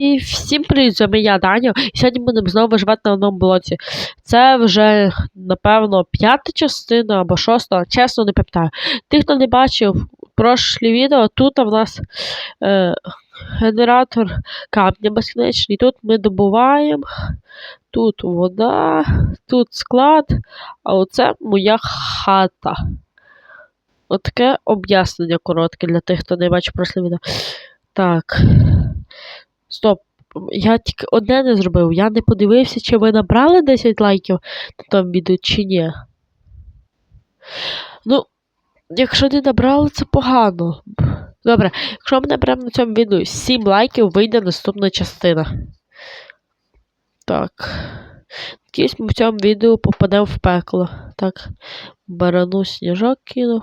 І всім привіт, з вами я Даня. І сьогодні будемо знову виживати на одному блоці. Це вже, напевно, п'ята частина або шоста, чесно не пам'ятаю. Ті, хто не бачив прошлі відео, тут в нас е, генератор камня безкінечний. Тут ми добуваємо, тут вода, тут склад, а оце моя хата. Отаке об'яснення коротке для тих, хто не бачив прошле відео. Так. Стоп. Я тільки одне не зробив. Я не подивився, чи ви набрали 10 лайків на тому відео, чи ні. Ну, якщо не набрали, це погано. Добре, якщо ми наберемо на цьому відео 7 лайків, вийде наступна частина. Так. Надіюсь, ми в цьому відео попадемо в пекло. Так. Барану сніжок кинув.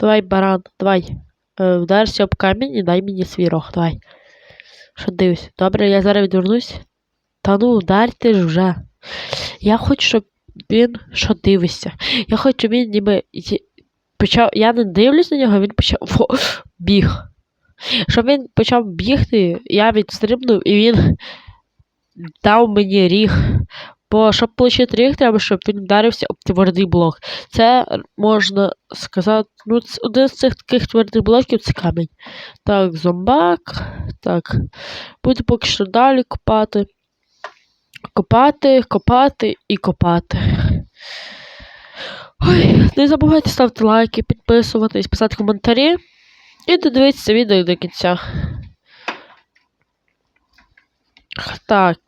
Давай, баран, давай. Е, вдарся об камінь і дай мені свій рог, давай. Що дивись? Добре, я зараз відвернусь. Та ну, ударте ж вже. Я хочу, щоб він що дивився. Я хочу, щоб він ніби почав. Я не дивлюсь на нього, він почав Фу, біг. Щоб він почав бігти, я відстрибнув і він дав мені ріг. Бо щоб отримати ріг, треба, щоб він вдарився об твердий блок. Це можна сказати, ну, один з цих таких твердих блоків це камінь. Так, зомбак. Так. Буду поки що далі копати. Копати, копати і копати. Ой, не забувайте ставити лайки, підписуватись, писати коментарі. І додивитися відео до кінця. Так.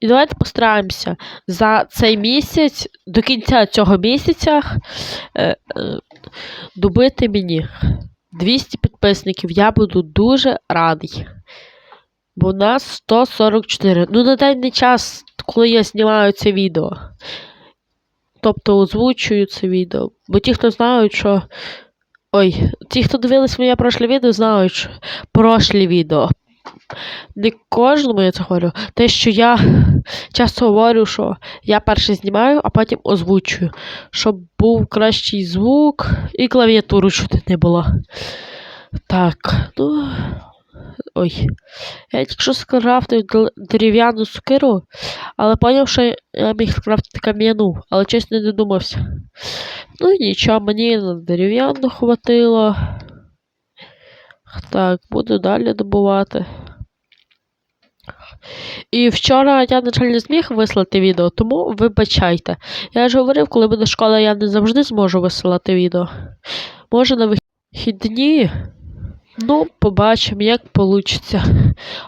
І давайте постараємося за цей місяць, до кінця цього місяця, е, е, добити мені 200 підписників. Я буду дуже радий. Бо у нас 144. Ну, на даний час, коли я знімаю це відео. Тобто озвучую це відео. Бо ті, хто знають, що. Ой, ті, хто дивились моє прошле відео, знають, що прошлі відео. Не кожному я це говорю. Те, що я часто говорю, що я перше знімаю, а потім озвучую. Щоб був кращий звук і клавіатуру чути не було. Так, ну. Ой. Я тільки що скрафтив дерев'яну сокиру, але поняв, що я міг скрафтити кам'яну, але чесно не додумався. Ну нічого, мені на дерев'яну хватило. Так, буду далі добувати. І вчора я, на жаль, не зміг вислати відео, тому вибачайте. Я ж говорив, коли буде школа, я не завжди зможу висилати відео. Може на вихідні. Ну, побачимо, як вийде.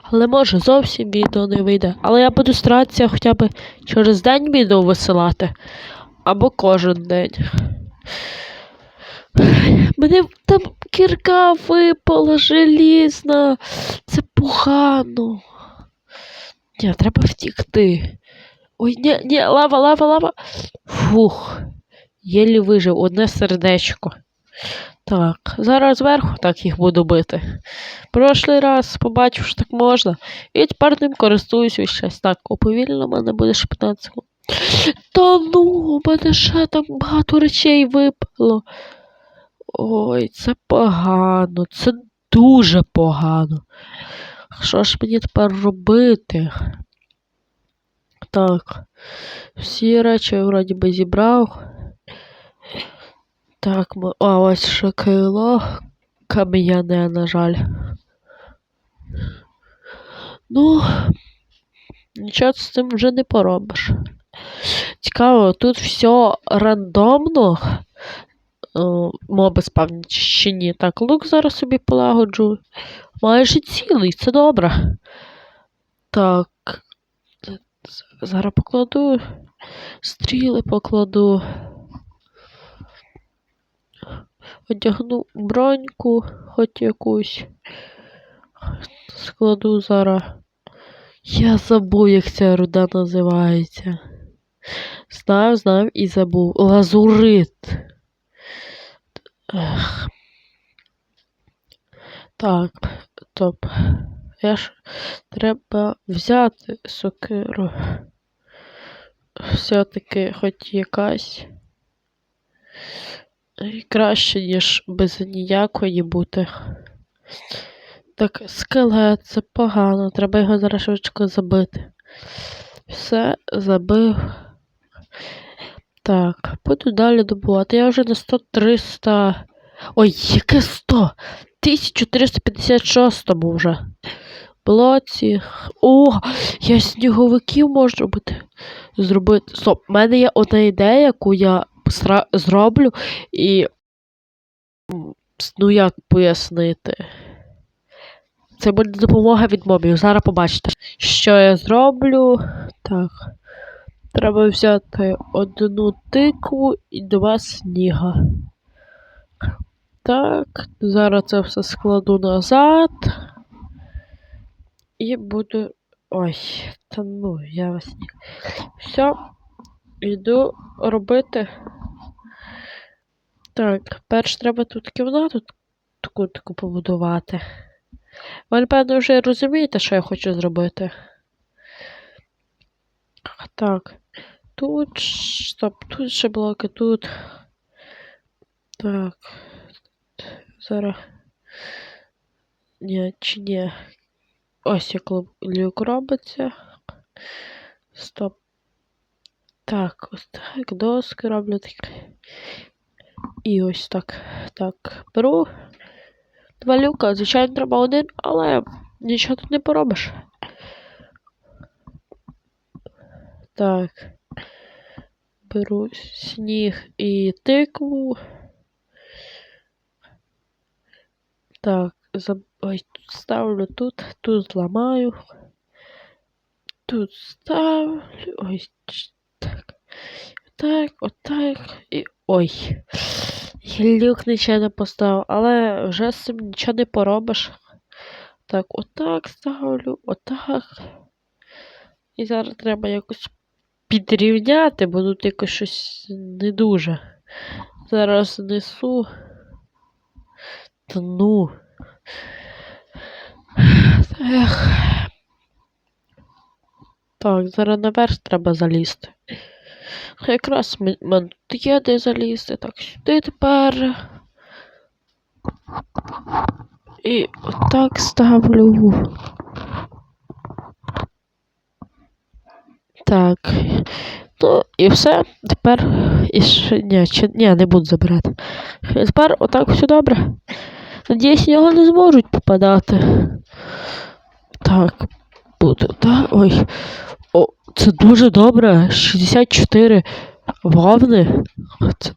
Але може зовсім відео не вийде. Але я буду старатися хоча б через день відео висилати. Або кожен день. Мене там кірка випала желізна. Це погано. Ні, треба втікти. Ой, ні, ні, лава, лава, лава. Фух. Єлі вижив одне сердечко. Так, зараз зверху так їх буду бити. Прошлий раз побачив, що так можна. І тепер ним користуюсь весь час. Так, оповільно мене буде ще 15 секунд. Та ну, у мене ще там багато речей випало. Ой, це погано, це дуже погано. Що ж мені тепер робити? Так, всі речі вроді би зібрав. Так, а ось ще кило кам'яне, на жаль. Ну, нічого з цим вже не поробиш. Цікаво, тут все рандомно. О, моби спавнять чи ні. Так, лук зараз собі полагоджу. Майже цілий, це добре. Так. Зараз покладу. Стріли покладу. Одягну броньку, хоч якусь. Складу зараз. Я забув, як ця руда називається. Знав, знав і забув. Лазурит. Ех. Так, топ. Я ж треба взяти сокиру. Все-таки хоч якась. Краще, ніж без ніякої бути. Так, скелет, це погано. Треба його зараз швидко забити. Все, забив. Так, буду далі добувати. Я вже на 100 300. Ой, яке 100? 1356 вже. Блоці. О, я сніговиків можу робити. Зробити. Стоп, в мене є одна ідея, яку я зроблю і. Ну як пояснити? Це буде допомога від мобів. Зараз побачите, що я зроблю. Так. Треба взяти одну тикву і два сніга. Так, зараз це все складу назад. І буду. Ой, та ну, я вас не. Все, йду робити. Так, перш треба тут кімнату таку таку побудувати. Ви, напевно, вже розумієте, що я хочу зробити. Так. Тут. Стоп, тут ще блоки, тут. Так. Зараз. Ні, чи ні. Ось як люк робиться. Стоп. Так, ось так, доски роблю так. І ось так. Так, беру. Два люка, звичайно, треба один, але нічого тут не поробиш. Так. Беру сніг і тикву. Так, заб... Ой, ставлю тут, тут зламаю. Тут ставлю. Ой, так. Так, отак. І. Ой. Я люк нічого не поставив, але вже з цим нічого не поробиш. Так, отак ставлю, отак. І зараз треба якось підрівняти, бо тут якось щось не дуже. Зараз несу. Та ну. Ех. Так, зараз наверх треба залізти. Якраз м- мен тут є де залізти. Так, сюди тепер. І отак ставлю. Так. Ну, і все. Тепер. І. Ні, чи... Ні, не буду забирати. Тепер отак все добре. Надіюсь, його не зможуть попадати. Так, буду, так. Ой. О, це дуже добре. 64 вовни. Це...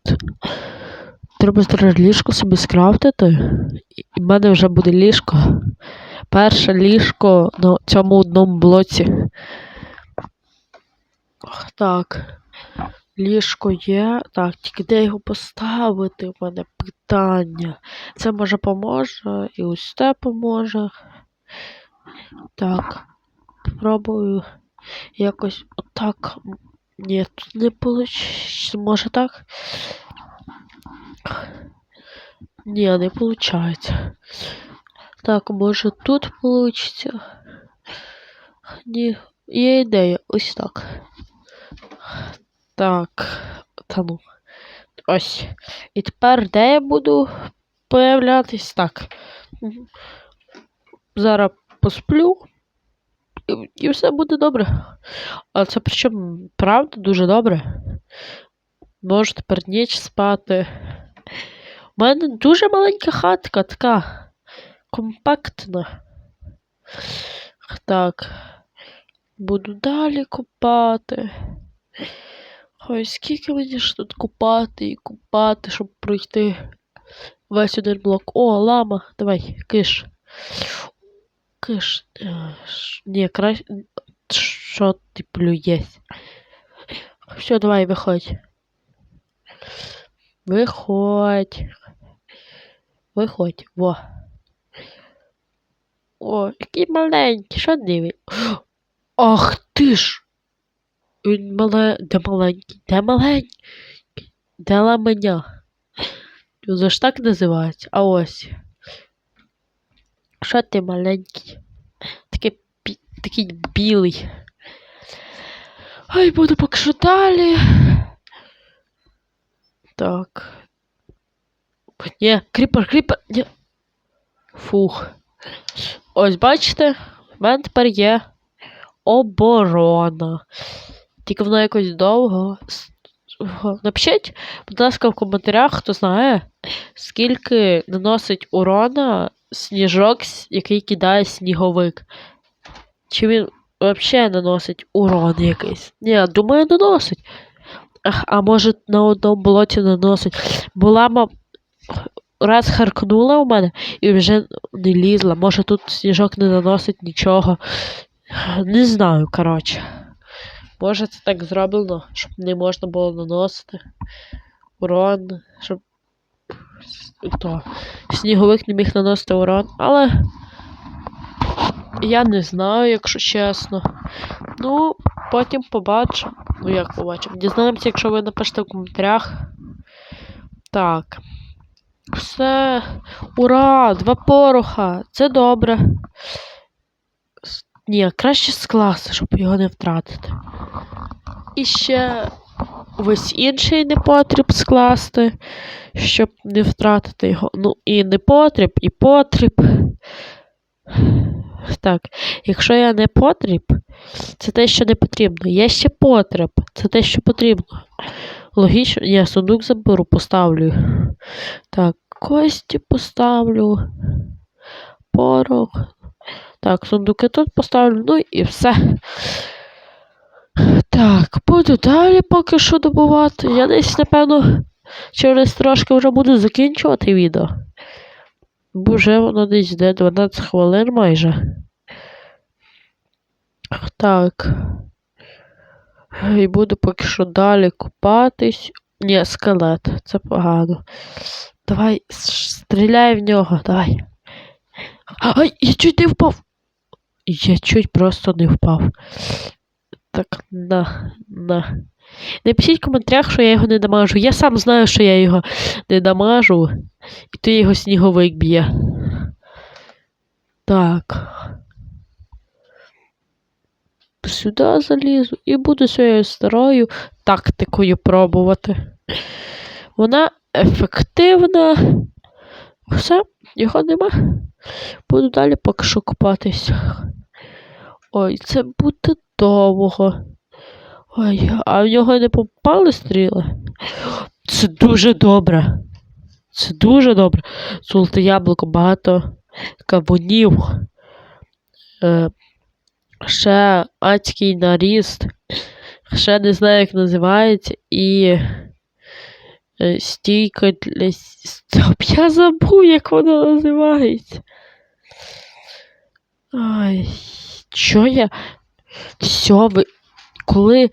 Треба зараз ліжко собі скрафтити. І в мене вже буде ліжко. Перше ліжко на цьому одному блоці. Так. Ліжко є. Так, тільки де його поставити? У мене питання. Це може поможе, і ось те поможе. Так. Спробую якось отак. Ні, тут не вийде. Може так? Ні, не виходить. Так, може тут вийде? Ні, є ідея. Ось так. Так. Та ну. Ось. І тепер де я буду появлятись? Так. Зараз посплю. І, і все буде добре. А це причому правда дуже добре. Можу тепер ніч спати. У мене дуже маленька хатка, така компактна. Так. Буду далі копати. Ой, скільки мені ж тут копати і копати, щоб пройти весь один блок. О, лама, давай, киш. Киш. Е, Ні, краще. Що ти плюєсь? Все, давай, виходь. Виходь. Виходь. Во. О, який маленький, що дивить? Ах ти ж! Він мале... Де маленький? Де маленький? Де ламеня? Він ж так називається. А ось. Що ти маленький? Такий, такий білий. Ай, буду поки далі. Так. Ні, кріпер, кріпер, ні. Фух. Ось бачите, в мене тепер є оборона. Тільки вона якось довго. Напишіть, будь ласка, в коментарях, хто знає, скільки наносить урона сніжок, який кидає сніговик. Чи він взагалі наносить урон якийсь? Ні, думаю, наносить. Ах, А може на одному болоті наносить. Була ма раз харкнула у мене і вже не лізла. Може тут сніжок не наносить нічого. Не знаю, коротше. Може це так зроблено, щоб не можна було наносити урон, щоб то, сніговик не міг наносити урон, але я не знаю, якщо чесно. Ну, потім побачимо. Ну, як побачимо. Дізнаємося, якщо ви напишете в коментарях. Так. Все. Ура! Два пороха! Це добре. Ні, краще скласти, щоб його не втратити. І ще весь інший непотріб скласти, щоб не втратити його. Ну, і непотріб, і потріб. Так, якщо я не потріб, це те, що не потрібно. Є ще потреб, це те, що потрібно. Логічно, я сундук заберу, поставлю. Так, кості поставлю. Порох. Так, сундуки тут поставлю, ну і все. Так, буду далі поки що добувати. Я десь, напевно, через трошки вже буду закінчувати відео. Бо вже воно десь йде 12 хвилин майже. Так. І буду поки що далі купатись. Ні, скелет, це погано. Давай, стріляй в нього, давай. Ай, я чуть не впав. Я чуть просто не впав. Так, на, на. Напишіть в коментарях, що я його не дамажу. Я сам знаю, що я його не дамажу. І то його сніговик б'є. Так. Сюди залізу і буду своєю старою тактикою пробувати. Вона ефективна. Все, його нема. Буду далі поки що купатись. Ой, це буде довго. Ой, а в нього не попали стріли? Це дуже добре. Це дуже добре. Золоте яблуко, багато кавунів. Е, ще адський наріст. Ще не знаю, як називається. І е, для. Стоп, я забув, як вона називається. Ай, що я. Все, ви. Коли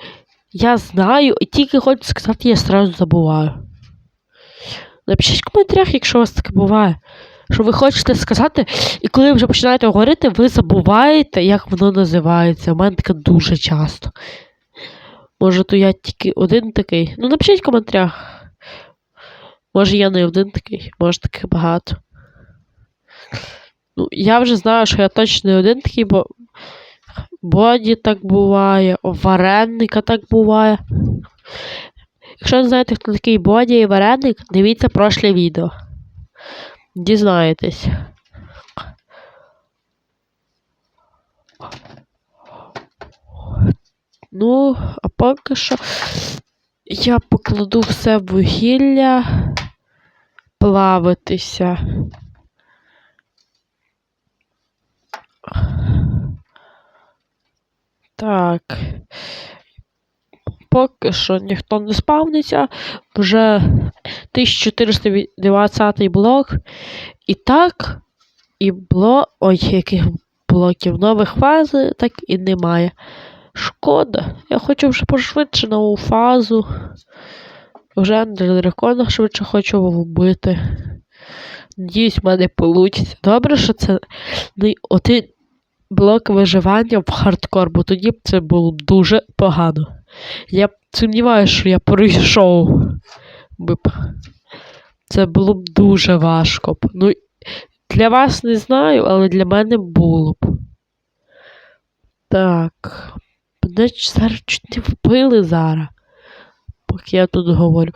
я знаю і тільки хочу сказати, я сразу забуваю. Напишіть в коментарях, якщо у вас таке буває. Що ви хочете сказати, і коли ви вже починаєте говорити, ви забуваєте, як воно називається. У мене таке дуже часто. Може, то я тільки один такий. Ну, напишіть в коментарях. Може, я не один такий, може таких багато. Ну, я вже знаю, що я точно не один такий, бо Боді так буває, вареника так буває. Якщо не знаєте, хто такий Боді і вареник, дивіться прошле відео. Дізнаєтесь. Ну, а поки що я покладу все вугілля плавитися. Так. Поки що ніхто не спавниться. Вже 1420 блок. І так, і блок. Ой, яких блоків нових фази так і немає. Шкода. Я хочу вже пошвидше нову фазу. Вже дракона швидше хочу вбити. Надіюсь, в мене вийде. Добре, що це не один блок виживання в хардкор, бо тоді б це було б дуже погано. Я сумніваюся, що я пройшов б. Це було б дуже важко. Ну, для вас не знаю, але для мене було б. Так. Мене зараз чуть не вбили зараз. Поки я тут говорю.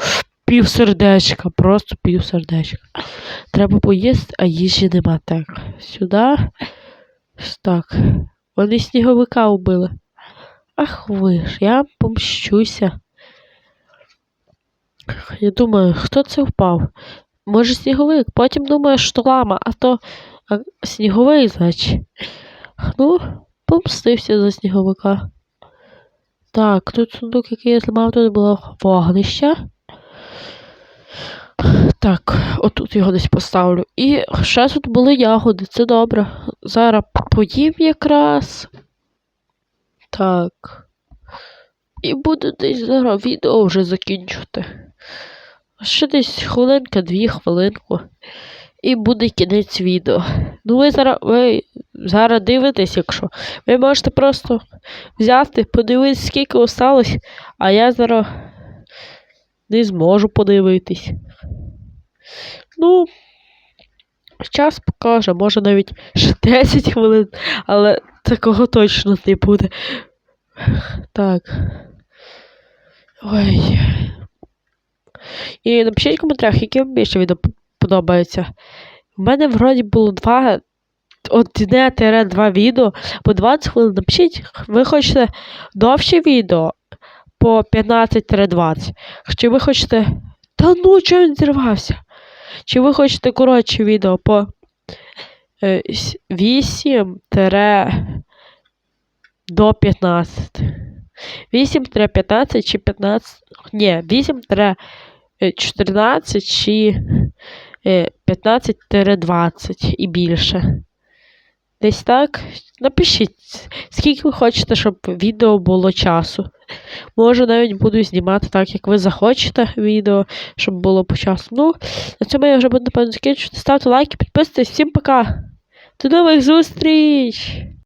пів сердечка, просто пів сердечка. Треба поїсти, а їжі нема. Так, сюди. Так. Вони сніговика вбили. Ах ви ж, я помщуся. Я думаю, хто це впав? Може, сніговик, потім думаю, що лама, а то а, сніговий, значить. Ну, помстився за сніговика. Так, тут сундук, який я зламав, тут було вогнище. Так, отут його десь поставлю. І ще тут були ягоди, це добре. Зараз поїм якраз. Так. І буду десь зараз відео вже закінчувати. Ще десь хвилинка, дві хвилинку. І буде кінець відео. Ну, ви зараз ви зараз дивитесь, якщо. Ви можете просто взяти, подивитися, скільки осталось, а я зараз не зможу подивитись. Ну, час покаже, може навіть ще 10 хвилин, але такого точно не буде. Так. Ой. І напишіть в коментарях, яке вам більше відео п- подобається. У мене вроді було два. Одне-два відео по 20 хвилин. Напишіть, ви хочете довше відео по 15-20. Чи ви хочете. Та ну, чого він зірвався? Чи ви хочете коротше відео по е, 8 до 15? 8-15 чи 15. Ні, 8 14 чи е, 15-20 і більше. Десь так. Напишіть, скільки ви хочете, щоб відео було часу. Може, навіть буду знімати так, як ви захочете відео, щоб було по часу. Ну, на цьому я вже буду напевно закінчувати. Ставте лайки, підписуйтесь. Всім пока. До нових зустріч!